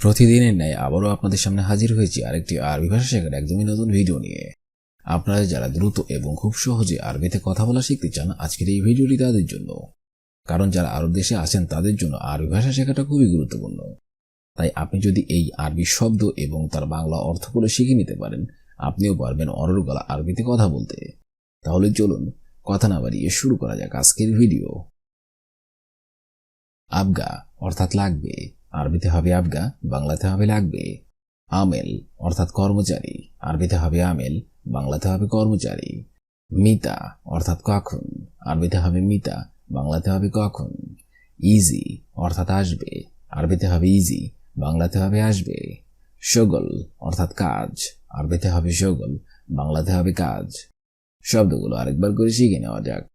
প্রতিদিনের ন্যায় আবারও আপনাদের সামনে হাজির হয়েছি আরেকটি আরবি ভাষা শেখার একদমই নতুন ভিডিও নিয়ে। আপনারা যারা দ্রুত এবং খুব সহজে আরবিতে কথা বলা শিখতে চান, আজকের এই ভিডিওটি তাদের জন্য। কারণ যারা আরব দেশে আছেন, তাদের জন্য আরবি ভাষা শেখাটা খুবই গুরুত্বপূর্ণ। তাই আপনি যদি এই আরবি শব্দ এবং তার বাংলা অর্থগুলো শিখে নিতে পারেন, আপনিও পারবেন অররগলা আরবিতে কথা বলতে। তাহলে চলুন কথা না বাড়িয়ে শুরু করা যাক আজকের ভিডিও। আবগা অর্থাৎ লাগবে। আরবিতে হবে আবগা, বাংলাতে হবে লাগবে। আমেল, অর্থাৎ কর্মচারী। আরবিতে হবে আমেল, বাংলাতে হবে কর্মচারী। মিতা, অর্থাৎ কখন। আরবিতে হবে মিতা, বাংলাতে হবে কখন। ইজি, অর্থাৎ আসবে। আরবিতে হবে ইজি, বাংলাতে হবে আসবে। সগল, অর্থাৎ কাজ। আরবিতে হবে সগল, বাংলাতে হবে কাজ। শব্দগুলো আরেকবার করে শিখে নেওয়া যাক।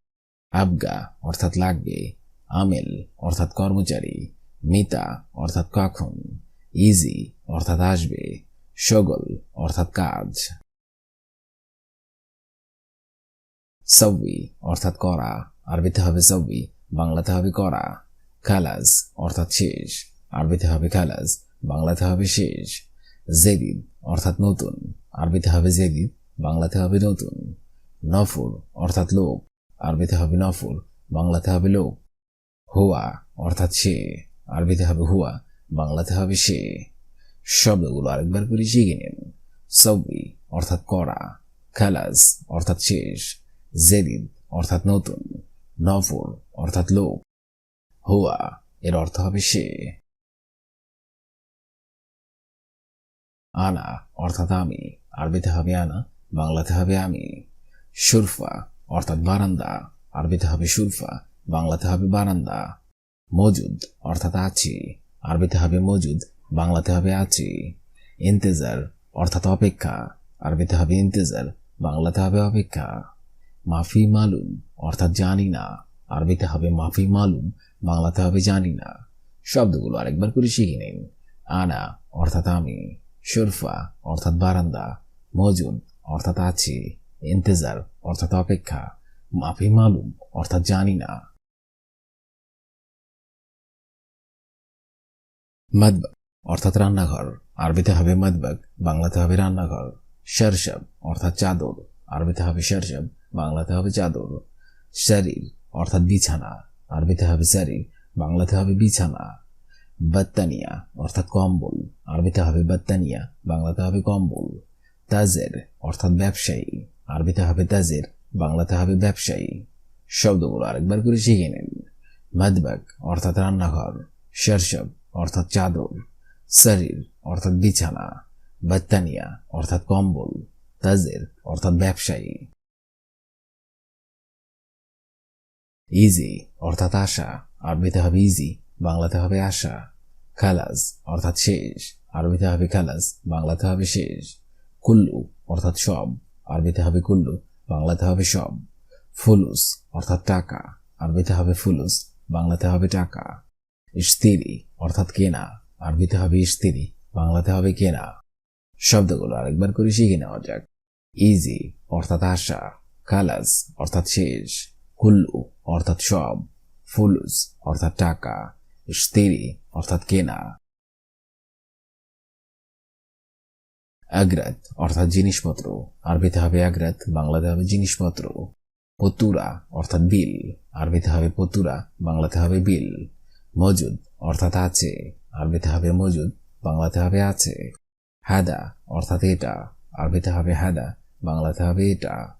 আবগা, অর্থাৎ লাগবে। আমেল, অর্থাৎ কর্মচারী। মিতা, অর্থাৎ কখন? ইজি, অর্থাৎ আসবে। সগল অর্থাৎ কাজ। সবই অর্থাৎ করা। আরবিতে হবে সবই বাংলাতে হবে করা। খালাস, অর্থাৎ শেষ। আরবিতে হবে খালাস, বাংলাতে হবে শেষ। জেদিদ, অর্থাৎ নতুন। আরবিতে হবে জেদিদ, বাংলাতে হবে নতুন। নফর, অর্থাৎ লোক আরবিতে হবে নফর, বাংলাতে হবে লোক হুয়া, অর্থাৎ সে। আরবিতে হবে হুয়া, বাংলাতে হবে সে। শব্দগুলো আরেকবার করে শিখে নিন। সবই অর্থাৎ করা, খালাস অর্থাৎ শেষ, জেদিদ অর্থাৎ নতুন নফর অর্থাৎ লোক হুয়া এর অর্থ হবে সে। আনা অর্থাৎ আমি, আরবিতে হবে আনা, বাংলাতে হবে আমি। সুরফা অর্থাৎ বারান্দা, আরবিতে হবে সুরফা, বাংলাতে হবে বারান্দা। মজুদ, অর্থাৎ আছি। আরবিতে হবে মজুদ, বাংলাতে হবে আছি। ইন্তেজার, অর্থাৎ অপেক্ষা। আরবিতে হবে ইন্তেজার, বাংলাতে হবে অপেক্ষা। মাফি মালুম, অর্থাৎ জানি না। আরবিতে হবে মাফি মালুম, বাংলাতে হবে জানি না। শব্দগুলো আরেকবার করে শিখে নিন। আনা, অর্থাৎ আমি। সুরফা, অর্থাৎ বারান্দা। মজুদ, অর্থাৎ আছি। ইন্তেজার, অর্থাৎ অপেক্ষা। মাফি মালুম, অর্থাৎ জানি না। মদবাগ। অর্থাৎ রান্নাঘর। আরবিতে হবে মদবাগ, বাংলাতে হবে রান্নাঘর। শরশব অর্থাৎ চাদর। আরবিতে হবে শরশব বাংলাতে হবে চাদর। শরীর অর্থাৎ বিছানা। আরবিতে হবে শরীর বাংলাতে হবে বিছানা। বাত্তানিয়া, অর্থাৎ কম্বল। আরবিতে হবে বাত্তানিয়া, বাংলাতে হবে কম্বল। তাজের, অর্থাৎ ব্যবসায়ী। আরবিতে হবে তাজের, বাংলাতে হবে ব্যবসায়ী। শব্দগুলো আরেকবার করে শিখে নিন। মদবাগ, অর্থাৎ রান্নাঘর। শরশব অর্থাৎ চাদর, শরীর, অর্থাৎ বিছানা, বাত্তানিয়া, অর্থাৎ কম্বল, তাজের, অর্থাৎ ব্যবসায়ী। ইজি অর্থাৎ আশা, আরবিতে হবে ইজি বাংলাতে হবে আশা। খালাস অর্থাৎ শেষ, আরবিতে হবে খালাস বাংলাতে হবে শেষ। কুল্লু, অর্থাৎ সব, আরবিতে হবে কুল্লু, বাংলাতে হবে সব। ফুলুস অর্থাৎ টাকা, আরবিতে হবে ফুলুস বাংলাতে হবে টাকা। স্ত্রী অর্থাৎ কেনা। আরবিতে হবে স্ত্রী বাংলাতে হবে কেনা। শব্দগুলো আরেকবার করে শিখে নেওয়া যাক। ইজি অর্থাৎ আশা। খালাস অর্থাৎ শেষ। কুল্লু অর্থাৎ সব। ফুলুস অর্থাৎ টাকা। স্ত্রী অর্থাৎ কেনা। আগ্রাত অর্থাৎ জিনিসপত্র। আরবিতে হবে আগ্রাত বাংলাতে হবে জিনিসপত্র। পতুরা অর্থাৎ বিল। আরবিতে হবে পতুরা বাংলাতে হবে বিল। মজুদ, অর্থাৎ আছে। আরবিতে হবে মজুদ, বাংলাতে হবে আছে। হাদা, অর্থাৎ এটা। আরবিতে হবে হাদা, বাংলাতে হবে এটা।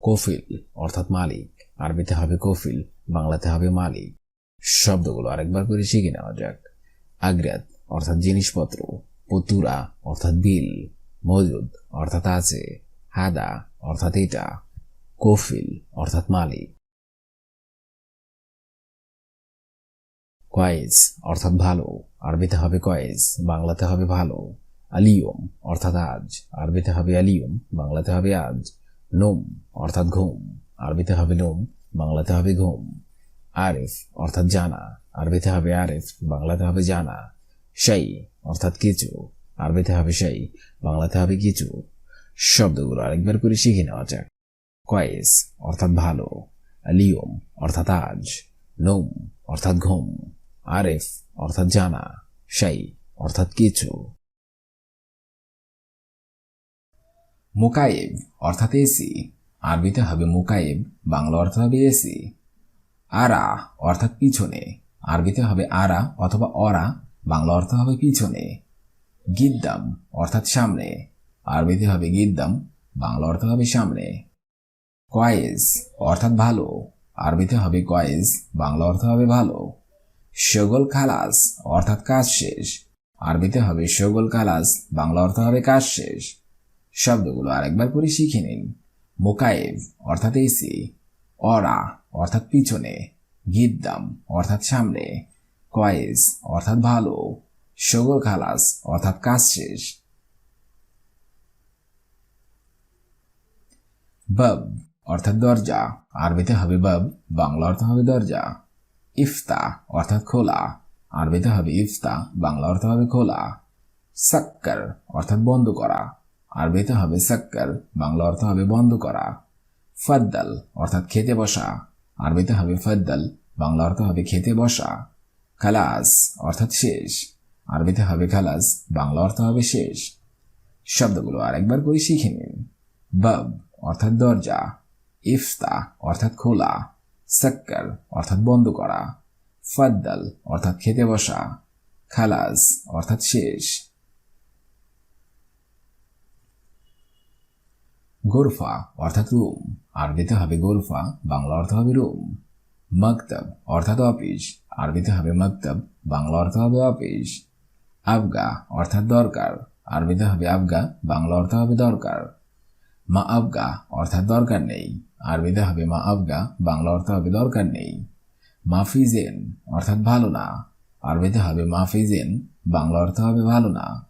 কফিল, অর্থাৎ মালিক। আরবিতে হবে কফিল, বাংলাতে হবে মালিক। শব্দগুলো আরেকবার করে শিখে নেওয়া যাক। আগ্রাত অর্থাৎ জিনিসপত্র। পতুরা, অর্থাৎ বিল। মজুদ, অর্থাৎ আছে। হাদা, অর্থাৎ এটা। কফিল, অর্থাৎ মালিক। কয়েস অর্থাৎ ভালো, আরবিতে হবে কয়েজ বাংলাতে হবে ভালো। আলিয়ম অর্থাৎ আজ, আরবিতে হবে আলিয়ম, বাংলাতে হবে আজ। নোম অর্থাৎ ঘুম, আরবিতে হবে নোম, বাংলাতে হবে ঘুম। আরেফ অর্থাৎ জানা, আরবিতে হবে আরেফ, বাংলাতে হবে জানা। সেই অর্থাৎ কিছু, আরবিতে হবে সেই বাংলাতে হবে কিছু। শব্দগুলো আরেকবার করে শিখে নেওয়া যাক। কয়েস অর্থাৎ ভালো, আলিয়ম অর্থাৎ আজ। নোম অর্থাৎ ঘুম। আরেফ, অর্থাৎ জানা। সেই অর্থাৎ কিছু। মুকাইব অর্থাৎ এসি আরবিতে হবে মুকাইব বাংলা অর্থ হবে এসি আরা, অর্থাৎ পিছনে। আরবিতে হবে আরা অথবা অরা, বাংলা অর্থ হবে পিছনে। গিদ্দাম, অর্থাৎ সামনে। আরবিতে হবে গিদ্দাম, বাংলা অর্থ হবে সামনে। কয়েস অর্থাৎ ভালো। আরবিতে হবে কয়েস বাংলা অর্থ হবে ভালো। শগল খালাস, অর্থাৎ কাজ শেষ। আরবিতে হবে শগল খালাস, বাংলা অর্থ হবে কাজ শেষ। শব্দগুলো আরেকবার করে শিখে নিন। মোকায়েব, অর্থাৎ এসি অরা, অর্থাৎ পিছনে। গিদ্দাম, অর্থাৎ সামনে। কয়েস, অর্থাৎ ভালো। শগল খালাস, অর্থাৎ কাজ শেষ। বাব, অর্থাৎ দরজা। আরবিতে হবে বাব, বাংলা অর্থ হবে দরজা। ইফতা অর্থাৎ খোলা। আরবিতে হবে ইফতা, বাংলা অর্থ হবে খোলা। সাক্কার অর্থাৎ বন্ধ করা। আরবিতে হবে সাক্কার, বাংলা অর্থ হবে বন্ধ করা। ফদ্দাল অর্থাৎ খেতে বসা। আরবিতে হবে ফদ্দাল, বাংলা অর্থ হবে খেতে বসা। খালাস অর্থাৎ শেষ। আরবিতে হবে খালাস, বাংলা অর্থ হবে শেষ। শব্দগুলো আরেকবার করে শিখে নিন। বাব অর্থাৎ দরজা। ইফতা অর্থাৎ খোলা। সাক্কার, অর্থাৎ বন্ধ করা। ফদ্দাল, অর্থাৎ খেতে বসা। খালাস, অর্থাৎ শেষ। গোরফা, অর্থাৎ রুম। আরবিতে হবে গোরফা, বাংলা অর্থ হবে রুম। মকতব, অর্থাৎ অফিস। আরবিতে হবে মকতব, বাংলা অর্থ হবে অফিস। আবগা, অর্থাৎ দরকার। আরবিতে হবে আবগা, বাংলা অর্থ হবে দরকার। মা আবগা অর্থাৎ দরকার নেই। আরবিতে হবে মা আবগা বাংলা অর্থ হবে দরকার নেই। মাফিজেন অর্থাৎ ভালো না। আরবিতে হবে মাফিজেন, বাংলা অর্থ হবে ভালো না।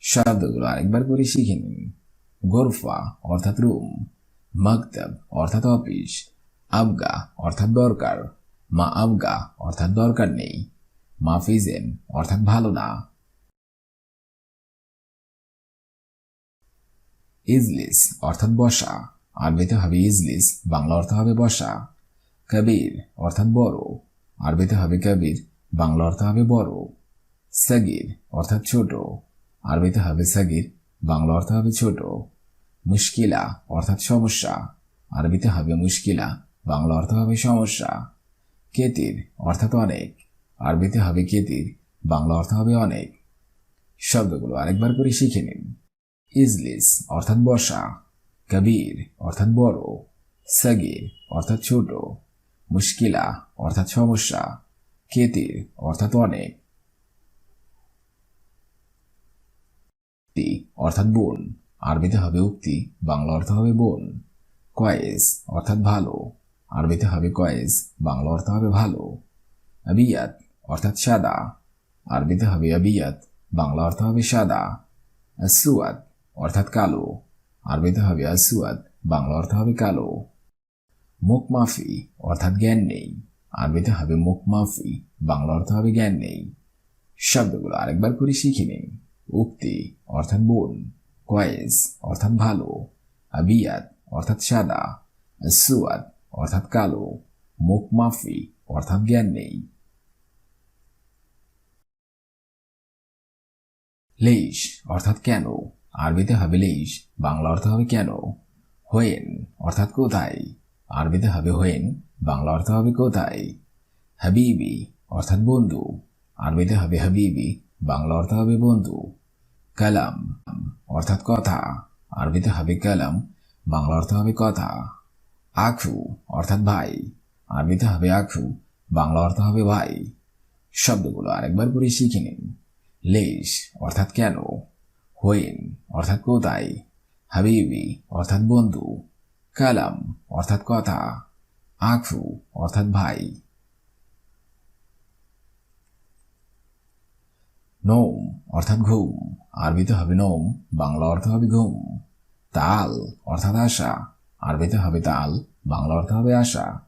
শব্দগুলো আরেকবার করে শিখে নিন। গোরফা অর্থাৎ রুম। মকতব অর্থাৎ অফিস। আবগা অর্থাৎ দরকার। মা আবগা অর্থাৎ দরকার নেই। মাফিজেন অর্থাৎ ভালো না। ইজলিস অর্থাৎ বসা আরবিতে হবে ইজলিস, বাংলা অর্থ হবে বসা কবির অর্থাৎ বড়। আরবিতে হবে কবির, বাংলা অর্থ হবে বড়। সগির অর্থাৎ ছোট। আরবিতে হবে সগির, বাংলা অর্থ হবে ছোট। মুশকিলা অর্থাৎ সমস্যা। আরবিতে হবে মুশকিলা, বাংলা অর্থ হবে সমস্যা। কেতির অর্থাৎ অনেক। আরবিতে হবে কেতির, বাংলা অর্থ হবে অনেক। শব্দগুলো আরেকবার করে শিখে নিন। ইজলিস, অর্থাৎ বসা কবির, অর্থাৎ বড়, সগির, অর্থাৎ ছোট, মুশকিলা, অর্থাৎ সমস্যা, কেতির, অর্থাৎ অনেক উক্তি অর্থাৎ বোন, আরবিতে হবে উক্তি, বাংলা অর্থ হবে বোন, কয়েস, অর্থাৎ ভালো, আরবিতে হবে কয়েস, বাংলা অর্থ হবে ভালো, আবিয়াত, অর্থাৎ সাদা, আরবিতে হবে আবিয়াত, বাংলা অর্থ হবে সাদা আসুয়াদ অর্থাৎ কালো। আরবিতে হবে আসুয়াদ বাংলা অর্থ হবে কালো। মুখ মাফি, অর্থাৎ জ্ঞান নেই। আরবিতে হবে মুখ মাফি, বাংলা অর্থ হবে জ্ঞান নেই। শব্দগুলো আরেকবার করে শিখে নিন। উক্তি, অর্থাৎ বোন। কয়েস অর্থাৎ ভালো। আবিয়াত, অর্থাৎ সাদা। সুয়াদ অর্থাৎ কালো। মুখ মাফি, অর্থাৎ জ্ঞান নেই। লেশ অর্থাৎ কেন? আরবিতে হবে লেইশ, বাংলা অর্থ হবে কেন? হোয়েন, অর্থাৎ কোথায়? আরবিতে হবে হোয়েন, বাংলা অর্থ হবে কোথায়? হাবিবি, অর্থাৎ বন্ধু। আরবিতে হবে হাবিবি, বাংলা অর্থ হবে বন্ধু। কালাম, অর্থাৎ কথা। আরবিতে হবে কালাম, বাংলা অর্থ হবে কথা। আখু, অর্থাৎ ভাই। আরবিতে হবে আখু, বাংলা অর্থ হবে ভাই। শব্দগুলো আরেকবার করে শিখে নিন। লেশ অর্থাৎ কেন? হোয়েন অর্থাৎ কোথায় হাবিবি, অর্থাৎ বন্ধু, কালাম, অর্থাৎ কথা আখু অর্থাৎ ভাই। নোম, অর্থাৎ ঘুম, আরবিতে হবে নোম, বাংলা অর্থ হবে ঘুম। তাল, অর্থাৎ আশা, আরবিতে হবে তাল, বাংলা অর্থ হবে আশা।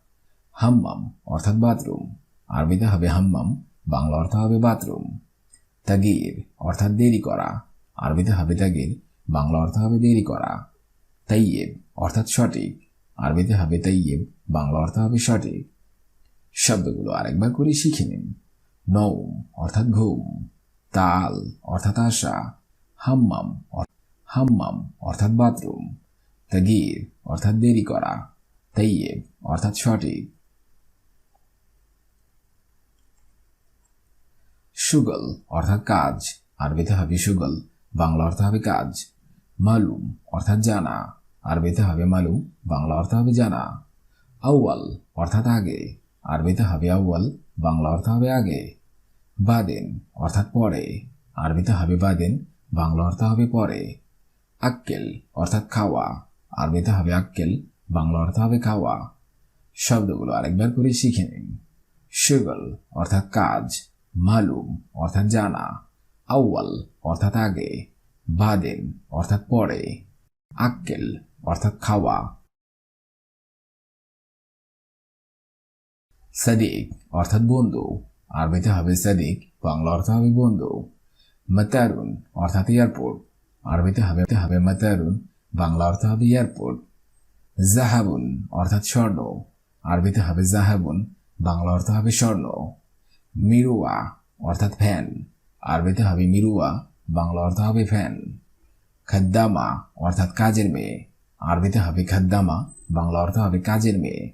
হাম্মাম, অর্থাৎ বাথরুম, আরবিতে হবে হাম্মাম, বাংলা অর্থ হবে বাথরুম। তাগির, অর্থাৎ দেরি করা আরবিতে হবে তাগির বাংলা অর্থ হবে দেরি করা। তাইয়েব অর্থাৎ সঠিক। আরবিতে হবে তাইয়েব বাংলা অর্থ হবে সঠিক। শব্দগুলো আরেকবার করে শিখে নিন। নৌম অর্থাৎ ঘুম। তাল, অর্থাৎ আশা। হাম্মাম হাম্মাম, অর্থাৎ বাথরুম। তাগির, অর্থাৎ দেরি করা। তৈয়েব অর্থাৎ সঠিক। সুগল, অর্থাৎ কাজ। আরবিতে হবে সুগল। বাংলা অর্থ হবে কাজ। মালুম, অর্থাৎ জানা। আরবিতে হবে মালুম, বাংলা অর্থ হবে জানা। আউয়াল, অর্থাৎ আগে। আরবিতে হবে আউয়াল, বাংলা অর্থ হবে আগে। বাদেন, অর্থাৎ পরে। আরবিতে হবে বাদেন, বাংলা অর্থ হবে পরে। আক্কেল, অর্থাৎ খাওয়া। আরবিতে হবে আক্কেল, বাংলা অর্থ হবে খাওয়া। শব্দগুলো আরেকবার করে শিখে নিন। সুগল, অর্থাৎ কাজ। মালুম, অর্থাৎ জানা। আউয়াল অর্থাৎ আগে, বাদেন অর্থাৎ পরে, আক্কেল অর্থাৎ খাওয়া। সাদিক অর্থাৎ বন্ধু, আরবিতে হবে সাদিক, বাংলা অর্থ হবে বন্ধু। মাতারুন অর্থাৎ এয়ারপোর্ট, আরবিতে হবে হবে মাতারুন, বাংলা অর্থ হবে এয়ারপোর্ট। জাহাবুন অর্থাৎ স্বর্ণ, আরবিতে হবে জাহাবুন, বাংলা অর্থ হবে স্বর্ণ। মিরুয়া অর্থাৎ ফ্যান আরবিতে হবে মিরুয়া, বাংলা অর্থ হবে ফ্যান খাদ্দামা অর্থাৎ কাজের মেয়ে। আরবিতে হবে খাদ্দামা, বাংলা অর্থ হবে কাজের মেয়ে।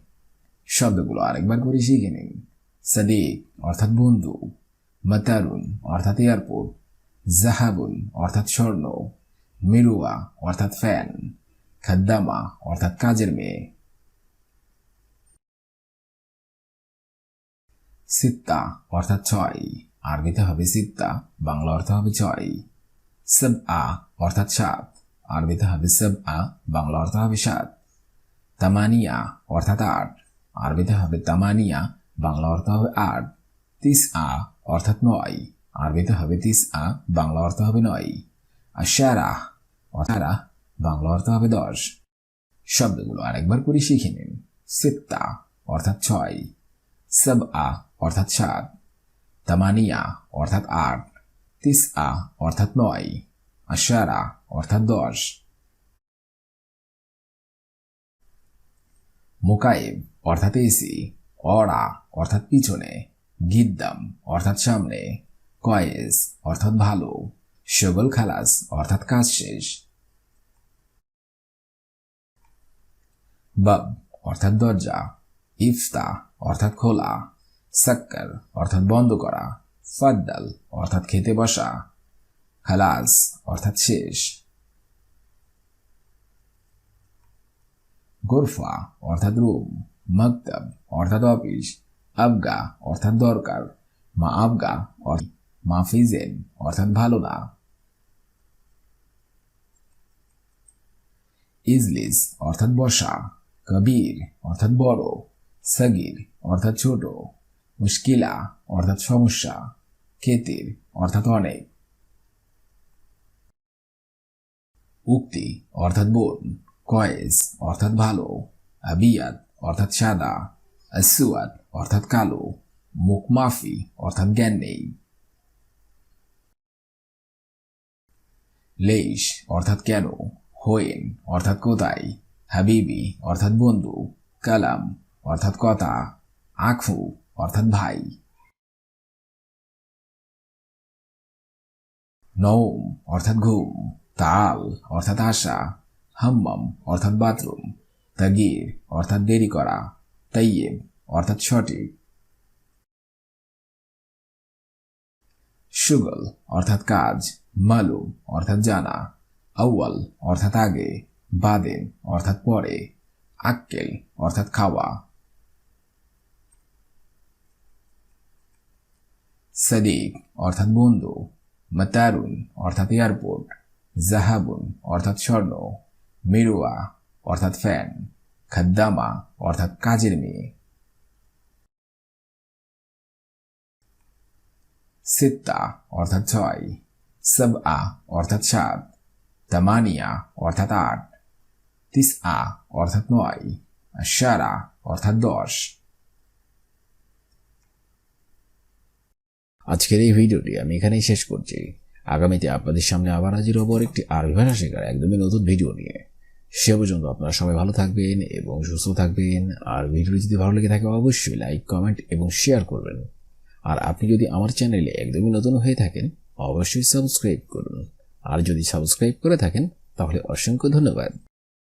শব্দগুলো আরেকবার করে শিখে নিন। সাদিক অর্থাৎ বন্ধু। মাতারুন অর্থাৎ এয়ারপোর্ট জাহাবুন অর্থাৎ স্বর্ণ। মিরুয়া অর্থাৎ ফ্যান খাদ্দামা অর্থাৎ কাজের মেয়ে। সিত্তা অর্থাৎ ছয়। আরবিতে হবে সিত্তা বাংলা অর্থ হবে ছয় সব আ অর্থাৎ সাত। আরবিতে হবে সব আ বাংলা অর্থ হবে সাত। তামানিয়া অর্থাৎ আট। আরবিতে হবে তামানিয়া, বাংলা অর্থ হবে আট। তিস আ অর্থাৎ নয়। আরবিতে হবে তিস আ বাংলা অর্থ হবে নয়। আশারা অর্থাৎ বাংলা অর্থ হবে দশ। শব্দগুলো আরেকবার করে শিখে নিন। সিত্তা অর্থাৎ ছয়। সব আ অর্থাৎ সাত। তামানিয়া, অর্থাৎ আট তিস আ অর্থাৎ নয়, আশারা, অর্থাৎ দশ। মোকায়েব অর্থাৎ এসি, অড়া, অর্থাৎ পিছনে, গিদ্দাম, অর্থাৎ সামনে, কয়েস, অর্থাৎ ভালো শগল খালাস, অর্থাৎ কাজ শেষ। বাব, অর্থাৎ দরজা, ইফতা, অর্থাৎ খোলা। সাক্কার, অর্থাৎ বন্ধ করা, ফাদ্দাল, অর্থাৎ খেতে বসা খালাস অর্থাৎ শেষ। গোরফা, অর্থাৎ রুম, মকতব, অর্থাৎ অফিস, আবগা, অর্থাৎ দরকার, মা আবগা মাফিজেন অর্থাৎ ভালো না। ইজলিস, অর্থাৎ বসা, কবির, অর্থাৎ বড়, সগির, অর্থাৎ ছোট। মুশকিলা অর্থাৎ সমস্যা কেতির অর্থাৎ অনেক। উক্তি, অর্থাৎ বোন কয়েস অর্থাৎ ভালো। আবিয়াত, অর্থাৎ সাদা। আসুয়াদ অর্থাৎ কালো। মুখমাফি, অর্থাৎ জ্ঞান নেই। লেশ অর্থাৎ কেন? হোয়েন, অর্থাৎ কোথায়? হাবিবি, অর্থাৎ বন্ধু। কালাম, অর্থাৎ কথা। আখু অর্থাৎ ভাই। নৌম অর্থাৎ ঘুম, তাল অর্থাৎ আশা, হাম্মাম অর্থাৎ বাথরুম, তাগির অর্থাৎ দেরি করা তৈয়েব অর্থাৎ সঠিক। সুগল অর্থাৎ কাজ, মালুম অর্থাৎ জানা, আউয়াল অর্থাৎ আগে, বাদেন অর্থাৎ পরে, আক্কেল অর্থাৎ খাওয়া। সাদিক অর্থাৎ বন্ধু মাতারুন অর্থাৎ এয়ারপোর্ট জাহাবুন অর্থাৎ স্বর্ণ মিরুয়া অর্থাৎ ফ্যান খাদ্দামা অর্থাৎ কাজের মেয়ে। সিত্তা অর্থাৎ ছয়। সব আ অর্থাৎ সাত। তামানিয়া অর্থাৎ আট। তিস আ অর্থাৎ নয়। সারা অর্থাৎ দশ। আজকের এই ভিডিওটি আমি এখানেই শেষ করছি। আগামীতে আপনাদের সামনে আবার হাজির হব একটি আরবি ভাষা শেখার একদমই নতুন ভিডিও নিয়ে। সে পর্যন্ত আপনারা সবাই ভালো থাকবেন এবং সুস্থ থাকবেন। আর ভিডিওটি যদি ভালো লেগে থাকে, অবশ্যই লাইক, কমেন্ট এবং শেয়ার করবেন। আর আপনি যদি আমার চ্যানেলে একদমই নতুন হয়ে থাকেন, অবশ্যই সাবস্ক্রাইব করুন। আর যদি সাবস্ক্রাইব করে থাকেন, তাহলে অসংখ্য ধন্যবাদ।